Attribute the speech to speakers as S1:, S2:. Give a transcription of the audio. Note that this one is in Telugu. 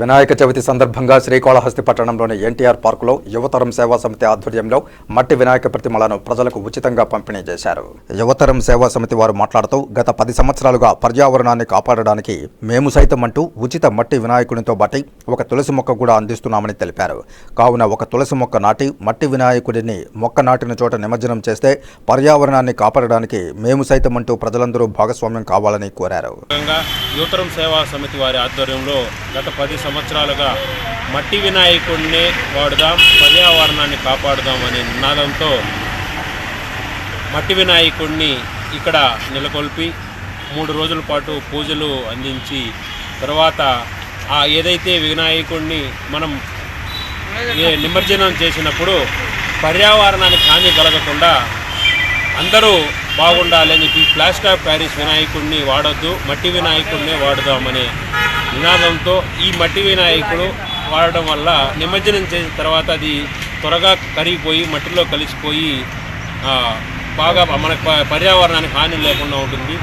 S1: వినాయక చవితి సందర్భంగా శ్రీకాళహస్తి పట్టణంలోని ఎన్టీఆర్ పార్కులో యువతరం సేవా సమితి ఆధ్వర్యంలో మట్టి వినాయక ప్రతిమలను ప్రజలకు ఉచితంగా పంపిణీ చేశారు. యువతరం సేవా సమితి వారు మాట్లాడుతూ గత పది సంవత్సరాలుగా పర్యావరణాన్ని కాపాడడానికి మేము సైతం అంటూ ఉచిత మట్టి వినాయకునితో బట్టి ఒక తులసి మొక్క కూడా అందిస్తున్నామని తెలిపారు. కావున ఒక తులసి మొక్క నాటి మట్టి వినాయకుడిని మొక్క నాటిన చోట నిమజ్జనం చేస్తే పర్యావరణాన్ని కాపాడడానికి మేము సైతం అంటూ ప్రజలందరూ భాగస్వామ్యం కావాలని కోరారు.
S2: యువతరం సేవా సమితి వారి ఆధ్వర్యంలో గత పది సంవత్సరాలుగా మట్టి వినాయకుడిని వాడుదాం పర్యావరణాన్ని కాపాడుదాం అనే నినాదంతో మట్టి వినాయకుడిని ఇక్కడ నెలకొల్పి మూడు రోజుల పాటు పూజలు అందించి తర్వాత ఆ ఏదైతే వినాయకుడిని మనం ఏ నిమజ్జనం చేసినప్పుడు పర్యావరణానికి హాని కలగకుండా అందరూ బాగుండాలని చెప్పి ప్లాస్టర్ ఆఫ్ ప్యారిస్ వినాయకుడిని వాడొద్దు మట్టి వినాయకుడినే వాడుదామని నినాదంతో ఈ మట్టి వినాయకుడు వాడడం వల్ల నిమజ్జనం చేసిన తర్వాత అది త్వరగా కరిగిపోయి మట్టిలో కలిసిపోయి బాగా మనకు పర్యావరణానికి హాని లేకుండా ఉంటుంది.